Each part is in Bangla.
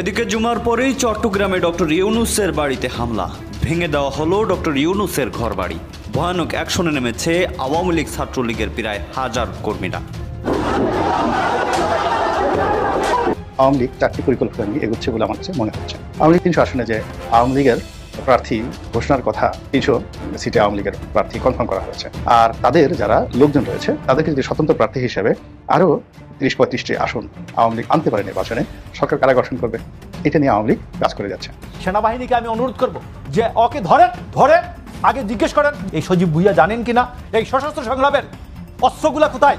এদিকে জুমার পরেই চট্টগ্রামে ডক্টর ইউনুসের বাড়িতে হামলা। ভেঙে দেওয়া হলো ডক্টর ইউনুসের ঘরবাড়ি। ভয়ানক অ্যাকশনে নেমেছে আওয়ামী লীগ ছাত্রলীগের প্রায় হাজার কর্মীরা। আওয়ামী লীগ চারটি পরিকল্পনা নিয়ে এগোচ্ছে বলে আমার কাছে মনে হচ্ছে। আওয়ামী লীগ তিনশো আসনে যে আওয়ামী লীগের প্রার্থী ঘোষণার কথা তিনশো সিটে আওয়ামী লীগের প্রার্থী কনফার্ম করা হয়েছে। আর তাদের যারা লোকজন রয়েছে, তাদেরকে যদি স্বতন্ত্র প্রার্থী হিসেবে আরও তিরিশ পঁয়ত্রিশটি আসন আওয়ামী লীগ আনতে পারে নির্বাচনে। সরকার কারা গঠন করবে এটা নিয়ে আওয়ামী লীগ কাজ করে যাচ্ছে। সেনাবাহিনীকে আমি অনুরোধ করব যে ওকে ধরে ধরে আগে জিজ্ঞেস করেন এই সজীব ভুইয়া জানেন কিনা? এই সশস্ত্র সংগ্রামের অস্ত্রগুলা কোথায়?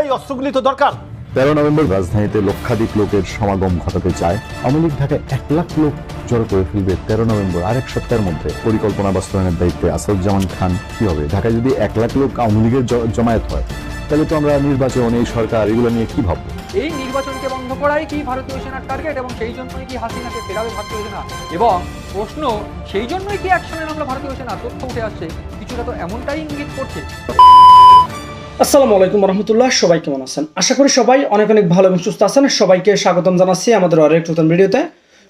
এই অস্ত্রগুলি তো দরকার। তেরো নভেম্বর রাজধানীতে লক্ষাধিক লোকের সমাগম ঘটাতে চায়। আওয়ামী লীগ ঢাকায় এক লাখ লোক জড়ো করে ফেলবে তেরো নভেম্বর। আরেক সপ্তাহের মধ্যে পরিকল্পনা বাস্তবায়নের দায়িত্বে আসাদুজ্জামান খান কি হবে? ঢাকায় যদি এক লাখ লোক আওয়ামী লীগের জমায়েত হয় তাহলে তো আমরা নির্বাচন এই সরকার এগুলো নিয়ে কি ভাববো? এই নির্বাচনকে বন্ধ করাই কি ভারতীয় সেনার টার্গেট এবং সেই জন্যই কি হাসিনাকে ফেরাবে ভারতীয় সেনা? এবং প্রশ্ন সেই জন্যই কি অ্যাকশনে নামলো ভারতীয় সেনা? তথ্য উঠে আসছে কিছুটা তো এমনটাই ইঙ্গিত করছে। আসসালামু আলাইকুম রহমতুল্লাহ সবাই কেমন আছেন? আশা করি সবাই অনেক অনেক ভালো এবং সুস্থ আছেন। সবাইকে স্বাগতম জানাচ্ছি আমাদের আরেক নতুন ভিডিওতে।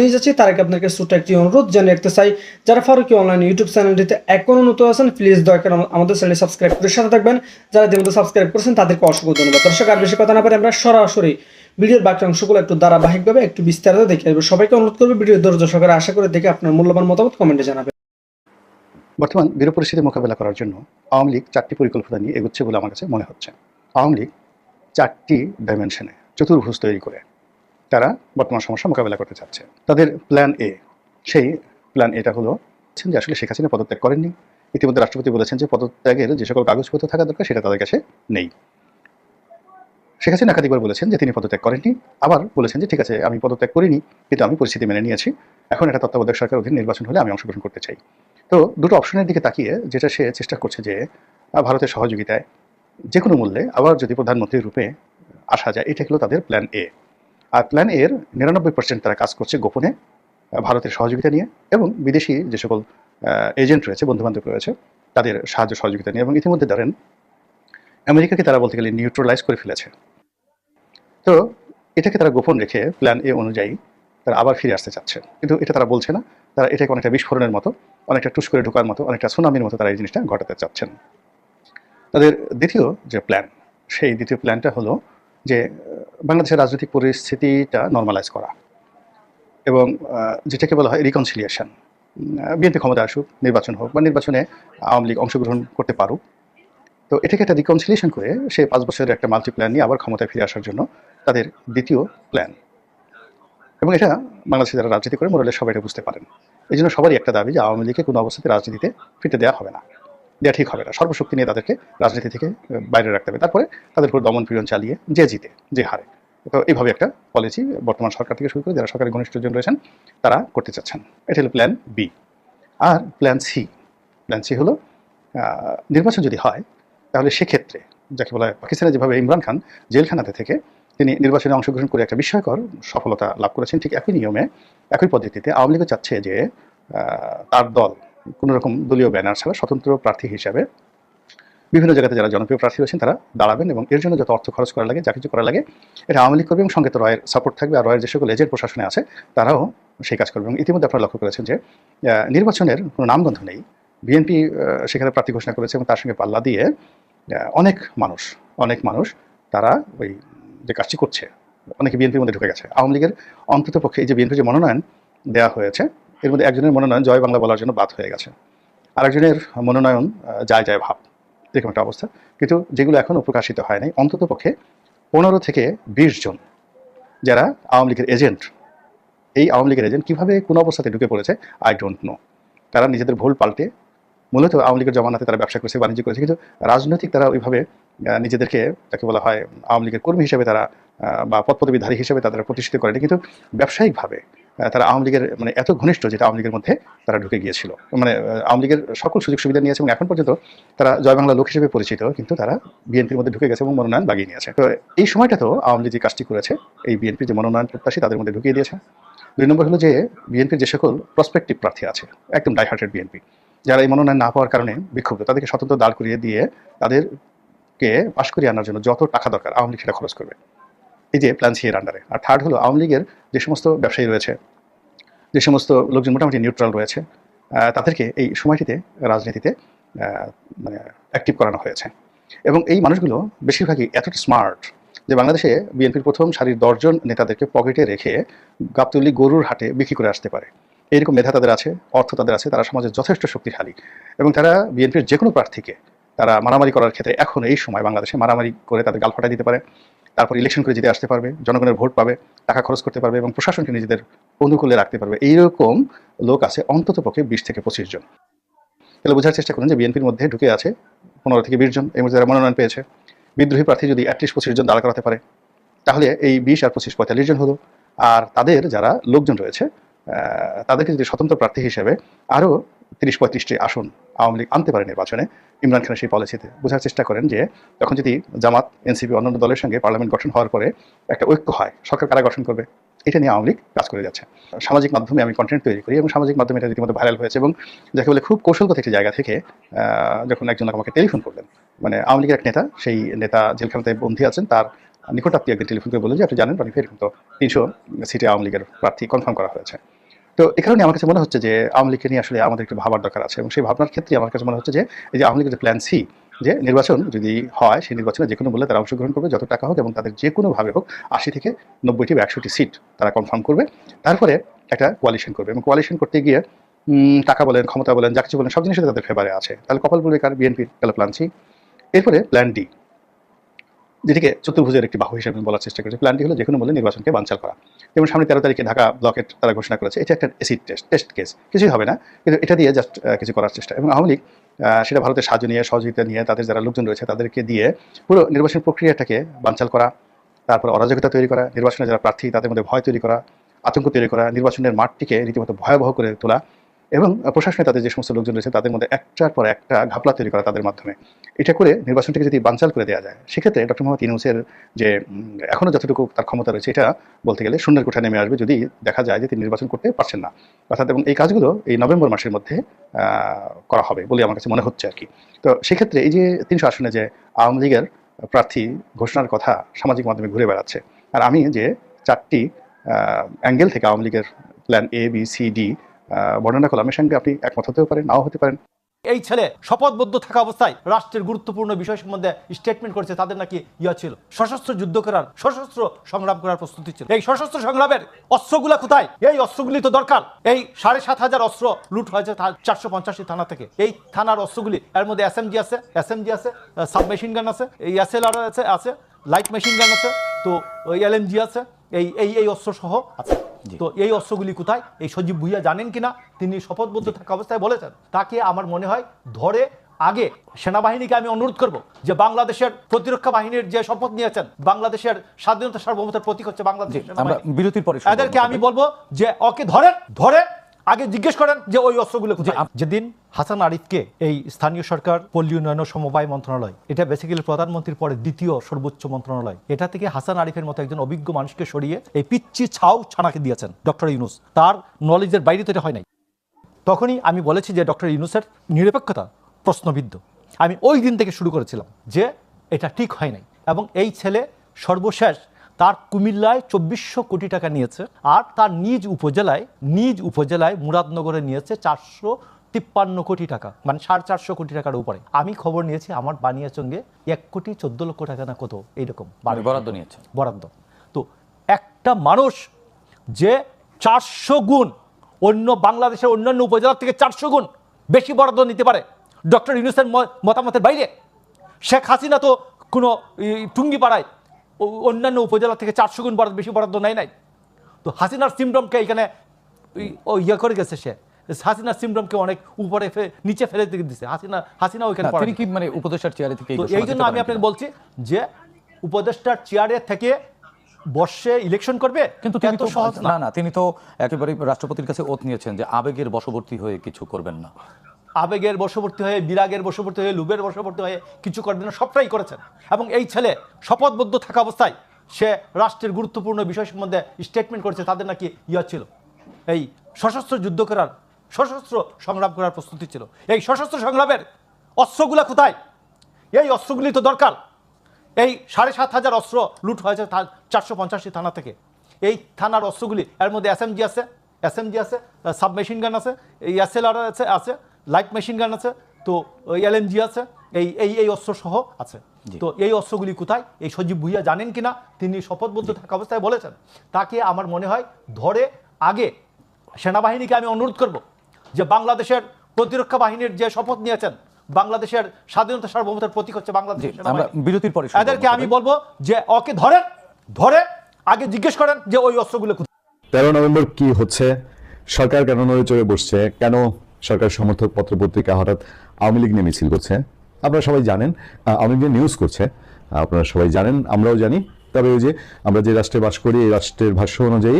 নিয়ে যাচ্ছি। তার আগে আপনাকে ছোট্ট একটি অনুরোধ জানিয়ে রাখতে চাই, যারা ফারুকি অনলাইন ইউটিউব চ্যানেলটিতে এখনও নতুন আছেন প্লিজ দয়া আমাদের চ্যানেল সাবস্ক্রাইব করে সাথে থাকবেন। যারা ইতিমধ্যে সাবস্ক্রাইব করেছেন, তাদেরকে অসংখ্য ধন্যবাদ। দর্শক, আর বেশি কথা না পারে আমরা সরাসরি ভিডিওর বাকি অংশগুলো একটু ধারাবাহিকভাবে, একটু বিস্তারিত দেখে আসব। সবাইকে অনুরোধ করবে ভিডিও ধৈর্য সহকারে আশা করে দেখে আপনার মূল্যবান মতামত কমেন্টে জানাবেন। বর্তমান বিরূপ পরিস্থিতি মোকাবেলা করার জন্য আওয়ামী লীগ চারটি পরিকল্পনা নিয়ে এগোচ্ছে বলে আমার কাছে মনে হচ্ছে। আওয়ামী লীগ চারটি ডাইমেনশনে চতুর্ভুজ তৈরি করে। তারা বর্তমান সমস্যা মোকাবেলা করতে চাচ্ছে। তাদের প্ল্যান এ সেই প্ল্যান এটা হলো যে আসলে শেখ হাসিনা পদত্যাগ করেননি। ইতিমধ্যে রাষ্ট্রপতি বলেছেন যে পদত্যাগের যে সকল কাগজপত্র থাকা দরকার সেটা তাদের কাছে নেই। শেখ হাসিনা একাধিকবার বলেছেন যে তিনি পদত্যাগ করেননি। আবার বলেছেন যে ঠিক আছে, আমি পদত্যাগ করিনি, কিন্তু আমি পরিস্থিতি মেনে নিয়েছি। এখন এটা তত্ত্বাবধায়ক সরকার অধীন নির্বাচন হলে আমি অংশগ্রহণ করতে চাই। তো দুটো অপশনের দিকে তাকিয়ে যেটা সে চেষ্টা করছে যে ভারতের সহযোগিতায় যে কোনো মূল্যে আবার যদি প্রধানমন্ত্রীর রূপে আসা যায় এটা হলো তাদের প্ল্যান এ আর প্ল্যান এর নিরানব্বই পার্সেন্ট তারা কাজ করছে গোপনে ভারতের সহযোগিতা নিয়ে এবং বিদেশি যে সকল এজেন্ট রয়েছে, বন্ধুবান্ধব রয়েছে, তাদের সাহায্য সহযোগিতা নিয়ে এবং ইতিমধ্যে ধরেন আমেরিকাকে তারা বলতে গেলে নিউট্রালাইজ করে ফেলেছে। তো এটাকে তারা গোপন রেখে প্ল্যান এ অনুযায়ী তারা আবার ফিরে আসতে চাচ্ছে। কিন্তু এটা তারা বলছে না, তারা এটাকে অনেকটা বিস্ফোরণের মতো, অনেকটা টুস করে ঢোকার মতো, অনেকটা সুনামির মতো তারা এই জিনিসটা ঘটাতে চাচ্ছেন। তাদের দ্বিতীয় যে প্ল্যান সেই দ্বিতীয় প্ল্যানটা হলো যে বাংলাদেশের রাজনৈতিক পরিস্থিতিটা নর্মালাইজ করা এবং যেটাকে বলা হয় রিকনসিলিয়েশন বিএনপি ক্ষমতা আসুক, নির্বাচন হোক বা নির্বাচনে আওয়ামী লীগ অংশগ্রহণ করতে পারুক। তো এটাকে একটা রিকনসিলিয়েশন করে সে পাঁচ বছরের একটা মাল্টি প্ল্যান নিয়ে আবার ক্ষমতায় ফিরে আসার জন্য তাদের দ্বিতীয় প্ল্যান এবং এটা বাংলাদেশে যারা রাজনীতি করে মোরালে সবাই এটা বুঝতে পারেন। এই জন্য সবারই একটা দাবি যে আওয়ামী লীগকে কোনো অবস্থাতে রাজনীতিতে ফিরতে দেওয়া হবে না। দেওয়া ঠিক হবে না। সর্বশক্তি নিয়ে তাদেরকে রাজনীতি থেকে বাইরে রাখতে হবে। তারপরে তাদের উপর দমন পীড়ন চালিয়ে যে জিতে, যে হারে। তো এইভাবে একটা পলিসি বর্তমান সরকার থেকে শুরু করে যারা সরকারের ঘনিষ্ঠজন রয়েছেন, তারা করতে চাচ্ছেন। এটা হলো প্ল্যান বি আর প্ল্যান সি প্ল্যান সি হলো নির্বাচন যদি হয়, তাহলে সেক্ষেত্রে যাকে বলা হয় পাকিস্তানে যেভাবে ইমরান খান জেলখানাতে থেকে তিনি নির্বাচনে অংশগ্রহণ করে একটা বিস্ময়কর সফলতা লাভ করেছেন, ঠিক একই নিয়মে, একই পদ্ধতিতে আওয়ামী লীগও চাচ্ছে যে তার দল কোনো রকম দলীয় ব্যানার ছাড়া স্বতন্ত্র প্রার্থী হিসাবে বিভিন্ন জায়গাতে যারা জনপ্রিয় প্রার্থী রয়েছেন, তারা দাঁড়াবেন এবং এর জন্য যত অর্থ খরচ করা লাগে, যা কিছু করা লাগে, এটা আওয়ামী লীগ করবে এবং সঙ্গে তো রয়ের সাপোর্ট থাকবে আর রয়ের যে সকল এজেন্ট প্রশাসনে আছে, তারাও সেই কাজ করবে। এবং ইতিমধ্যে আপনারা লক্ষ্য করেছেন যে নির্বাচনের কোনো নামগন্ধ নেই। বিএনপি সেখানে প্রার্থী ঘোষণা করেছে এবং তার সঙ্গে পাল্লা দিয়ে অনেক মানুষ অনেক মানুষ তারা ওই যে কাজটি করছে, অনেকে বিএনপির মধ্যে ঢুকে গেছে। আওয়ামী লীগের অন্তত পক্ষে এই যে বিএনপির যে মনোনয়ন দেওয়া হয়েছে এর মধ্যে একজনের মনোনয়ন জয় বাংলা বলার জন্য বাদ হয়ে গেছে। আরেকজনের মনোনয়ন যায় যায় ভাব। এরকম একটা অবস্থা। কিন্তু যেগুলো এখনও প্রকাশিত হয় নাই, অন্তত পক্ষে পনেরো থেকে বিশ জন যারা আওয়ামী লীগের এজেন্ট, এই আওয়ামী লীগের এজেন্ট কীভাবে, কোন অবস্থাতে ঢুকে পড়েছে আই ডোন্ট নো তারা নিজেদের ভুল পাল্টে মূলত আওয়ামী লীগের জমানাতে তারা ব্যবসা করেছে, বাণিজ্য করেছে। কিন্তু রাজনৈতিক তারা ওইভাবে নিজেদেরকে যাকে বলা হয় আওয়ামী লীগের কর্মী হিসেবে তারা বা পদপদবীধারী হিসেবে তাদের প্রতিষ্ঠিত করেনি। কিন্তু ব্যবসায়িকভাবে তারা আওয়ামী লীগের মানে এত ঘনিষ্ঠ যেটা আওয়ামী লীগের মধ্যে তারা ঢুকে গিয়েছিল। মানে আওয়ামী লীগের সকল সুযোগ সুবিধা নিয়েছে এবং এখন পর্যন্ত তারা জয় বাংলা লোক হিসেবে পরিচিত, কিন্তু তারা বিএনপির মধ্যে ঢুকে গেছে এবং মনোনয়ন বাগিয়ে নিয়েছে। তো এই সময়টা তো আওয়ামী লীগ যে কাজটি করেছে, এই বিএনপির যে মনোনয়ন প্রত্যাশী তাদের মধ্যে ঢুকিয়ে দিয়েছে। দুই নম্বর হলো যে বিএনপির যে সকল প্রসপেক্টিভ প্রার্থী আছে, একদম ডাইহার্টেড বিএনপি, যারা এই মনোনয়ন না পাওয়ার কারণে বিক্ষুব্ধ, তাদেরকে স্বতন্ত্র দাঁড় করিয়ে দিয়ে তাদেরকে পাশ করিয়ে আনার জন্য যত টাকা দরকার আওয়ামী লীগ সেটা খরচ করবে। এই যে প্ল্যান সি আন্ডারে আর থার্ড হলো আওয়ামী লীগের যে সমস্ত ব্যবসায়ী রয়েছে, যে সমস্ত লোকজন মোটামুটি নিউট্রাল রয়েছে তাদেরকে এই সময়টিতে রাজনীতিতে মানে অ্যাক্টিভ করানো হয়েছে। এবং এই মানুষগুলো বেশিরভাগই এতটা স্মার্ট যে বাংলাদেশে বিএনপির প্রথম সারির দশজন নেতাদেরকে পকেটে রেখে গাবতলি গরুর হাটে বিক্রি করে আসতে পারে। এইরকম মেধা তাদের আছে, অর্থ তাদের আছে, তারা সমাজে যথেষ্ট শক্তিশালী। এবং তারা বিএনপির যে কোনো প্রার্থীকে তারা মারামারি করার ক্ষেত্রে এখন এই সময় বাংলাদেশে মারামারি করে তাদের গাল ফাটাই দিতে পারে। তারপর ইলেকশন করে জিতে আসতে পারবে, জনগণের ভোট পাবে, টাকা খরচ করতে পারবে এবং প্রশাসনকে নিজেদের অনুকূলে রাখতে পারবে। এইরকম লোক আছে অন্তত পক্ষে বিশ থেকে পঁচিশ জন। তাহলে বোঝার চেষ্টা করুন যে বিএনপির মধ্যে ঢুকে আছে পনেরো থেকে বিশ জন এই মধ্যে যারা মনোনয়ন পেয়েছে। বিদ্রোহী প্রার্থী যদি অ্যাটলিস্ট পঁচিশ জন দাঁড়া করাতে পারে, তাহলে এই বিশ আর পঁচিশ পঁয়তাল্লিশ জন হলো। আর তাদের যারা লোকজন রয়েছে তাদেরকে যদি স্বতন্ত্র প্রার্থী হিসেবে আরও তিরিশ পঁয়ত্রিশটি আসন আওয়ামী লীগ আনতে পারে নির্বাচনে। ইমরান খানের সেই পলিসিতে বোঝার চেষ্টা করেন যে তখন যদি জামাত এনসিপি অন্যান্য দলের সঙ্গে পার্লামেন্ট গঠন হওয়ার পরে একটা ঐক্য হয়, সরকার কারা গঠন করবে? এটা নিয়ে আওয়ামী লীগ কাজ করে যাচ্ছে। সামাজিক মাধ্যমে আমি কন্টেন্ট তৈরি করি এবং সামাজিক মাধ্যমে এটা রীতিমতো ভাইরাল হয়েছে এবং যাকে বলে খুব কৌশলগত একটি জায়গা থেকে যখন একজন আমাকে টেলিফোন করলেন মানে আওয়ামী লীগের এক নেতা, সেই নেতা জেলখানাতে বন্দী আছেন, তার নিকটাত্মীয় একদিন টেলিফোন করে বললেন যে, আপনি জানেন, রনি এরকম তো তিনশো সিটে আওয়ামী লীগের প্রার্থী কনফার্ম করা হয়েছে। তো এই কারণে আমার কাছে মনে হচ্ছে যে আওয়ামী লীগকে নিয়ে আসলে আমাদের একটু ভাবার দরকার আছে। এবং সেই ভাবনার ক্ষেত্রে আমার কাছে মনে হচ্ছে যে এই যে আওয়ামী লীগের যে প্ল্যান সি যে নির্বাচন যদি হয়, সেই নির্বাচনে যে কোনো বলে তারা অংশগ্রহণ করবে, যত টাকা হোক এবং তাদের যে কোনোভাবে হোক আশি থেকে নব্বইটি বা একশোটি সিট তারা কনফার্ম করবে। তারপরে একটা কোয়ালিশন করবে এবং কোয়ালিশন করতে গিয়ে টাকা বলেন, ক্ষমতা বলেন, যা কিছু বলেন, সব জিনিসই তাদের ফেভারে আছে। তাহলে কপাল বলবে কার? বিএনপির তাহলে প্ল্যান সি এরপরে প্ল্যান ডি যেটিকে চতুর্ভুজের একটি বাহু হিসেবে বলার চেষ্টা করেছে। প্ল্যানটি হলো যে কোনো মূল্যে নির্বাচনকে বানচাল করা। যেমন সামনে তেরো তারিখে ঢাকা ব্লকেট তারা ঘোষণা করেছে, এটা একটা এসিড টেস্ট টেস্ট কেস কিছুই হবে না, কিন্তু এটা দিয়ে জাস্ট কিছু করার চেষ্টা। এবং আওয়ামী লীগ সেটা ভারতের সাহায্য নিয়ে, সহযোগিতা নিয়ে, তাদের যারা লোকজন রয়েছে, তাদেরকে দিয়ে পুরো নির্বাচন প্রক্রিয়াটাকে বানচাল করা, তারপর অরাজকতা তৈরি করা, নির্বাচনে যারা প্রার্থী, তাদের মধ্যে ভয় তৈরি করা, আতঙ্ক তৈরি করা, নির্বাচনের মাঠটিকে রীতিমতো ভয়াবহ করে তোলা এবং প্রশাসনে তাদের যে সমস্ত লোকজন রয়েছে, তাদের মধ্যে একটার পর একটা ঘাপলা তৈরি করা তাদের মাধ্যমে। এটা করে নির্বাচনটিকে যদি বানচাল করে দেওয়া যায়, সেক্ষেত্রে ডক্টর মোহাম্মদ ইউনুসের যে এখনও যতটুকু তার ক্ষমতা রয়েছে, এটা বলতে গেলে শূন্যের কোঠা নেমে আসবে যদি দেখা যায় যে তিনি নির্বাচন করতে পারছেন না। অর্থাৎ এবং এই কাজগুলো এই নভেম্বর মাসের মধ্যে করা হবে বলে আমার কাছে মনে হচ্ছে আর কি। তো সেক্ষেত্রে এই যে তিনশো আসনে যে আওয়ামী লীগের প্রার্থী ঘোষণার কথা সামাজিক মাধ্যমে ঘুরে বেড়াচ্ছে, আর আমি যে চারটি অ্যাঙ্গেল থেকে আওয়ামী লীগের plan A B C D বর্ণনা করলাম। এর সঙ্গে আপনি একমত হতেও পারেন, নাও হতে পারেন। এই ছেলে শপথবদ্ধ থাকা অবস্থায় রাষ্ট্রের গুরুত্বপূর্ণ বিষয় সম্বন্ধে স্টেটমেন্ট করেছে, তাদের নাকি ইয়া ছিল। সশস্ত্র যুদ্ধ করার, সশস্ত্র সংগ্রাম করার প্রস্তুতি ছিল। এই সশস্ত্র সংগ্রামের অস্ত্রগুলা কোথায়? এই অস্ত্রগুলি তো দরকার। এই সাড়ে সাত হাজার অস্ত্র লুট হয়েছে চারশো পঞ্চাশটি থানা থেকে। এই থানার অস্ত্রগুলি, এর মধ্যে এসএমজি আছে এসএমজি আছে সাব মেশিন গান আছে, এই এসএলআর আছে আছে লাইট মেশিন গান আছে, তো এলএমজি আছে, এই এই এই অস্ত্র সহ আছে। তো এই অস্ত্রগুলি কোথায়? এই সজীব ভুইয়া জানেন কিনা? তিনি শপথবদ্ধ থাকা অবস্থায় বলেছেন। তাকে আমার মনে হয় ধরে আগে সেনাবাহিনীকে আমি অনুরোধ করব যে বাংলাদেশের প্রতিরক্ষা বাহিনীর যে শপথ নিয়েছেন বাংলাদেশের স্বাধীনতা সার্বভৌমতার প্রতীক হচ্ছে বাংলাদেশ আমরা বিরতির পরে। এদেরকে আমি বলব যে ওকে ধরেন ধরে আগে জিজ্ঞেস করেন যে ওই অস্ত্রগুলো যেদিন হাসান আরিফকে এই স্থানীয় সরকার পল্লী উন্নয়ন সমবায় মন্ত্রণালয় এটা বেসিক্যালি প্রধানমন্ত্রীর পরে দ্বিতীয় সর্বোচ্চ মন্ত্রণালয় এটা থেকে হাসান আরিফের মতো একজন অভিজ্ঞ মানুষকে সরিয়ে এই পিচ্ছি ছাউ ছানাকে দিয়েছেন ডক্টর ইউনুস। তার নলেজের বাইরে তো এটা হয় নাই। তখনই আমি বলেছি যে ডক্টর ইউনুসের নিরপেক্ষতা প্রশ্নবিদ্ধ। আমি ওই দিন থেকে শুরু করেছিলাম যে এটা ঠিক হয় নাই এবং এই ছেলে সর্বশেষ তার কুমিল্লায় চব্বিশশো কোটি টাকা নিয়েছে আর তার নিজ উপজেলায় নিজ উপজেলায় মুরাদনগরে নিয়েছে চারশো তিপ্পান্ন কোটি টাকা মানে সাড়ে চারশো কোটি টাকার উপরে। আমি খবর নিয়েছি আমার বানিয়ার সঙ্গে এক কোটি চোদ্দ লক্ষ টাকা না কত এইরকম। মানে বরাদ্দ নিয়েছে। বরাদ্দ। তো একটা মানুষ যে চারশো গুণ অন্য বাংলাদেশের অন্যান্য উপজেলার থেকে চারশো গুণ বেশি বরাদ্দ নিতে পারে ডক্টর ইউনুসের মতামতের বাইরে। শেখ হাসিনা তো কোনো টুঙ্গি পাড়ায় ও- অন্যান্য উপজেলা থেকে চারশো গুণ বরাদ্দ বেশি বরাদ্দ নেয় নাই। তো হাসিনার সিমডমকে এখানে ও ইয়ে করে গেছে সে। হাসিনার সিমডমকে অনেক উপরে নিচে ফেলে দিয়ে দিছে। হাসিনা হাসিনা ওইখানে তিনি কি মানে উপদেষ্টার চেয়ারে থেকে এই জন্য আমি আপনাকে বলছি যে উপদেষ্টার চেয়ারে থেকে বর্ষে ইলেকশন করবে কিন্তু তিনি তো সহজ না। না না তিনি তো একেবারে রাষ্ট্রপতির কাছে ওত নিয়েছেন যে আবেগের বশবর্তী হয়ে কিছু করবেন না। আবেগের বশবর্তী হয়ে, বিরাগের বশবর্তী হয়ে লুবের বশবর্তী হয়ে কিছু করবেন না সবটাই করেছেন। এবং এই ছেলে শপথবদ্ধ থাকা অবস্থায় সে রাষ্ট্রের গুরুত্বপূর্ণ বিষয় সম্বন্ধে স্টেটমেন্ট করেছে, তাদের নাকি ইয়া ছিল। এই সশস্ত্র যুদ্ধ করার, সশস্ত্র সংগ্রাম করার প্রস্তুতি ছিল। এই সশস্ত্র সংগ্রামের অস্ত্রগুলা কোথায়? এই অস্ত্রগুলি তো দরকার। এই সাড়ে সাত হাজার অস্ত্র লুট হয়েছে চারশো পঞ্চাশটি থানা থেকে। এই থানার অস্ত্রগুলি, এর মধ্যে এসএমজি আছে এসএমজি আছে সাব মেশিন গান আছে, এই এসএলআর আছে আছে লাইট মেশিন গান আছে তো এলএমজি আছে এই এই এই অস্ত্র সহ আছে তো এই অস্ত্রগুলি কোথায়? এই সজীব ভুইয়া জানেন কিনা? তিনি শপথবদ্ধ থাকা অবস্থায় বলেছেন। তাকে আমার মনে হয় ধরে আগে সেনাবাহিনীকে আমি অনুরোধ করব যে বাংলাদেশের প্রতিরক্ষা বাহিনীর যে শপথ নিয়েছেন বাংলাদেশের স্বাধীনতা সার্বভৌমতার প্রতীক হচ্ছে। বিরতির পরে এদেরকে আমি বলব যে ওকে ধরেন ধরে আগে জিজ্ঞেস করেন যে ওই অস্ত্রগুলো কোথায়। তেরো নভেম্বর কি হচ্ছে? সরকার কেন নড়ে চড়ে বসছে? কেন সরকার সমর্থক পত্র পত্রিকা হঠাৎ আওয়ামী লীগ নিয়ে মিছিল করছে। আপনারা সবাই জানেন আওয়ামী লীগ নিউজ করছে। আপনারা সবাই জানেন, আমরাও জানি। তবে ওই যে আমরা যে রাষ্ট্রে বাস করি, এই রাষ্ট্রের ভাষ্য অনুযায়ী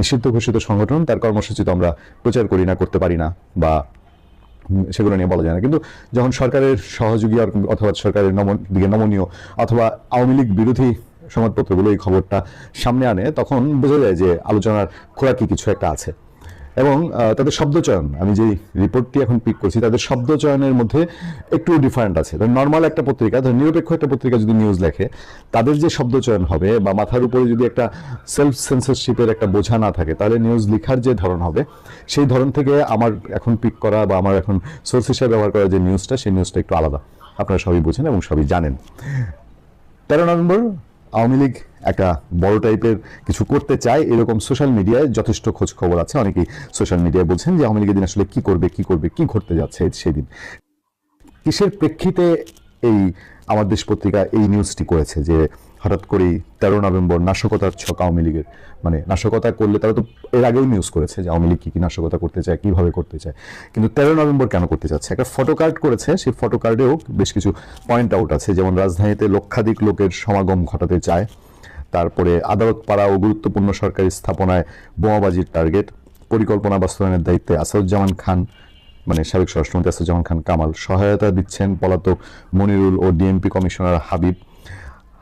নিষিদ্ধ ঘোষিত সংগঠন, তার কর্মসূচি তো আমরা প্রচার করি না, করতে পারি না, বা সেগুলো নিয়ে বলা যায় না। কিন্তু যখন সরকারের সহযোগী অথবা সরকারের নম দিকে নমনীয় অথবা আওয়ামী লীগ বিরোধী সংবাদপত্রগুলো এই খবরটা সামনে আনে, তখন বোঝা যায় যে আলোচনার খোরাকি কিছু একটা আছে। এবং তাদের শব্দচয়ন, আমি যে রিপোর্টটি এখন পিক করছি, তাদের শব্দচয়নের মধ্যে একটু ডিফারেন্ট আছে। ধর নর্মাল একটা পত্রিকা, ধর, নিরপেক্ষ একটা পত্রিকা যদি নিউজ লেখে, তাদের যে শব্দচয়ন হবে বা মাথার উপরে যদি একটা সেলফ সেন্সরশিপের একটা বোঝা না থাকে, তাহলে নিউজ লেখার যে ধরন হবে, সেই ধরন থেকে আমার এখন পিক করা বা আমার এখন সোর্স হিসেবে ব্যবহার করা যে নিউজটা সেই নিউজটা একটু আলাদা। আপনারা সবই বোঝেন এবং সবই জানেন। তেরো নভেম্বর, আওয়ামী লীগ একটা বড় টাইপের কিছু করতে চায়, এরকম সোশ্যাল মিডিয়ায় যথেষ্ট খোঁজ খবর আছে। অনেকেই সোশ্যাল মিডিয়ায় বলছেন যে আওয়ামী লীগের দিন আসলে কি করবে কি করবে, কি ঘটতে যাচ্ছে সেদিন। কিসের প্রেক্ষিতে এই আমার দেশ পত্রিকা এই নিউজটি করেছে যে হঠাৎ করেই তেরো নভেম্বর নাশকতার ছক আওয়ামী লীগের মানে নাশকতা করলে তারা তো এর আগেও নিউজ করেছে যে আওয়ামী লীগ কী কি নাশকতা করতে চায়, কীভাবে করতে চায়। কিন্তু তেরো নভেম্বর কেন করতে চাচ্ছে একটা ফটো কার্ড করেছে, সেই ফটো কার্ডেও বেশ কিছু পয়েন্ট আউট আছে। যেমন রাজধানীতে লক্ষাধিক লোকের সমাগম ঘটাতে চায়। তারপরে আদালত পাড়া ও গুরুত্বপূর্ণ সরকারি স্থাপনায় বোমাবাজির টার্গেট। পরিকল্পনা বাস্তবায়নের দায়িত্বে আসাদুজ্জামান খান মানে সাবেক স্বরাষ্ট্রমন্ত্রী আসাদুজ্জামান খান কামাল সহায়তা দিচ্ছেন পলাতক মনিরুল ও ডিএমপি কমিশনার হাবিব।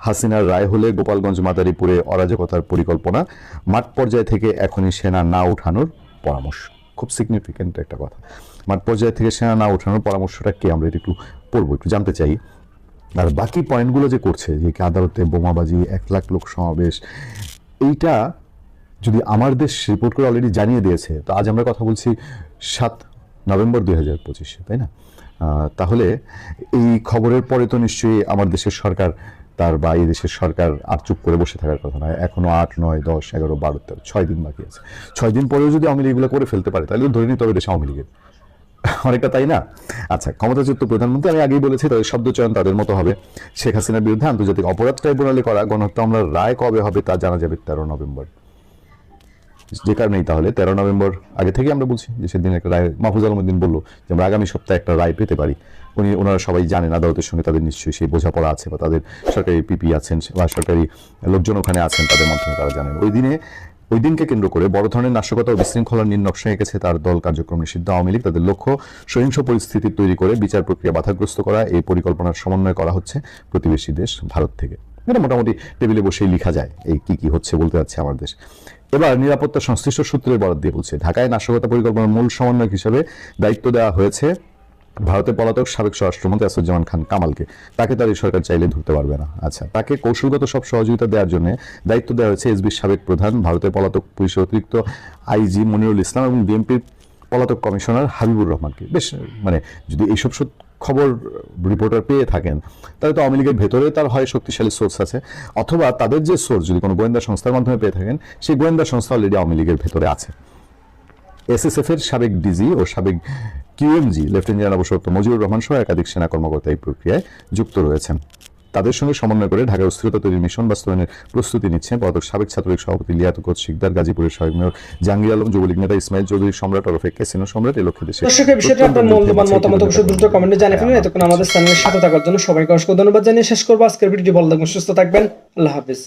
হাসিনার রায় হলে গোপালগঞ্জ, মাদারীপুরে অরাজকতার পরিকল্পনা। মাঠ পর্যায় থেকে এখনই সেনা না ওঠানোর পরামর্শ। খুব সিগনিফিক্যান্ট একটা কথা। মাঠ পর্যায় থেকে সেনা না ওঠানোর পরামর্শটা কি? আমরা এটা একটু পড়ব, একটু জানতে চাই। আর বাকি পয়েন্টগুলো যে করছে, যে কি আদালতে বোমাবাজি, এক লাখ লোক সমাবেশ, এইটা যদি আমার দেশ রিপোর্ট করে অলরেডি জানিয়ে দিয়েছে, তো আজ আমরা কথা বলছি সাত নভেম্বর দুই হাজার পঁচিশে, তাই না? তাহলে এই খবরের পরে তো নিশ্চয়ই আমার দেশের সরকার তার বা এই দেশের সরকার আর চুপ করে বসে থাকার কথা নয়। এখনও আট, নয়, দশ, এগারো, বারো, তেরো, ছয় দিন বাকি আছে। ছয় দিন পরেও যদি আওয়ামী লীগ এগুলো করে ফেলতে পারে, তাহলে ধরে নিতে হবে দেশ আওয়ামী লীগের। অনেকটা তাই না? আচ্ছা ক্ষমতাচ্যুত প্রধানমন্ত্রী, আমি আগেই বলেছি তাদের শব্দচয়ন তাদের মতো হবে। শেখ হাসিনার বিরুদ্ধে আন্তর্জাতিক অপরাধ ট্রাইব্যুনালে করা গণহত্যা মামলার রায় কবে হবে তা জানা যাবে তেরো নভেম্বর। যে কারণেই তাহলে তেরো নভেম্বর আগে থেকে আমরা বলছি যে সেদিন একটা রায়, মাহফুজ আলমুদ্দিন বলল যে আমরা আগামী সপ্তাহে একটা রায় পেতে পারি। উনি, ওনারা সবাই জানেন আদালতের সঙ্গে তাদের নিশ্চয়ই সেই বোঝাপড়া আছে বা তাদের সরকারি পিপি আছেন বা সরকারি লোকজন ওখানে আছেন, তাদের মাধ্যমে তারা জানেন। ওই দিনে ওই দিনকে কেন্দ্র করে বড় ধরনের নাশকতা ও বিশৃঙ্খলার নির্নকশা এঁকেছে তার দল কার্যক্রম নিষিদ্ধ আওয়ামী লীগ। তাদের লক্ষ্য, সহিংস পরিস্থিতি তৈরি করে বিচার প্রক্রিয়া বাধাগ্রস্ত করা। এই পরিকল্পনার সমন্বয় করা হচ্ছে প্রতিবেশী দেশ ভারত থেকে। এটা মোটামুটি টেবিলে বসেই লিখা যায় এই কি কি হচ্ছে বলতে যাচ্ছে আমার দেশ। এবার নিরাপত্তা সংশ্লিষ্ট সূত্রের বরাদ দিয়ে বলছে, ঢাকায় নাশকতা পরিকল্পনার মূল সমন্বয়ক হিসেবে দায়িত্ব দেওয়া হয়েছে ভারতের পলাতক সাবেক স্বরাষ্ট্রমন্ত্রী আসাদুজ্জামান খান কামালকে, তাকে তার এই সরকার চাইলে ধরতে পারবে না। আচ্ছা তাকে কৌশলগত সব সহযোগিতা দেওয়ার জন্য দায়িত্ব দেওয়া হয়েছে এসবির সাবেক প্রধান, ভারতের পলাতক পুলিশের অতিরিক্ত আইজি মনিরুল ইসলাম এবং বিএনপির পলাতক কমিশনার হাবিবুর রহমানকে। বেশ মানে যদি এইসব খবর রিপোর্টার পেয়ে থাকেন, তাহলে তো আওয়ামী লীগের ভেতরে তার হয় শক্তিশালী সোর্স আছে। অথবা তাদের যে সোর্স, যদি কোনো গোয়েন্দা সংস্থার মাধ্যমে পেয়ে থাকেন, সেই গোয়েন্দা সংস্থা অলরেডি আওয়ামী লীগের ভেতরে আছে। এস এসএসএফ এর সাবেক ডিজি ও সাবেক কিউএমজি লেফটেন্যান্ট জেনারেল অবসরপ্রাপ্ত মজিবুর রহমান সহ একাধিক সেনা কর্মকর্তা এই প্রক্রিয়ায় যুক্ত রয়েছেন। তাদের সঙ্গে সমন্বয় করে ঢাকায় অস্থিরতা তৈরির মিশন বাস্তবায়নের প্রস্তুতি নিচ্ছেন পলাতক সাবেক ছাত্রলীগ সভাপতি লিয়াতুকত শিকদার গাজীপুরের সাবেক মেয়র জাহাঙ্গীর আলম যুবলীগ নেতা ইসমাইল চৌধুরী সম্রাট ওরফে কেসিনো সম্রাট এই লক্ষ্যে দেশে দর্শক এই বিষয়টা আপনার মূল্যবান মতামত অবশ্যই দ্রুত কমেন্টে জানিয়ে ফেলুন। এতক্ষণ আমাদের চ্যানেলের সাথে থাকার জন্য সবাইকে অসংখ্য ধন্যবাদ জানিয়ে শেষ করব। আজকের ভিডিওটি ভালো থাকবেন সুস্থ থাকবেন। আল্লাহ হাফিজ।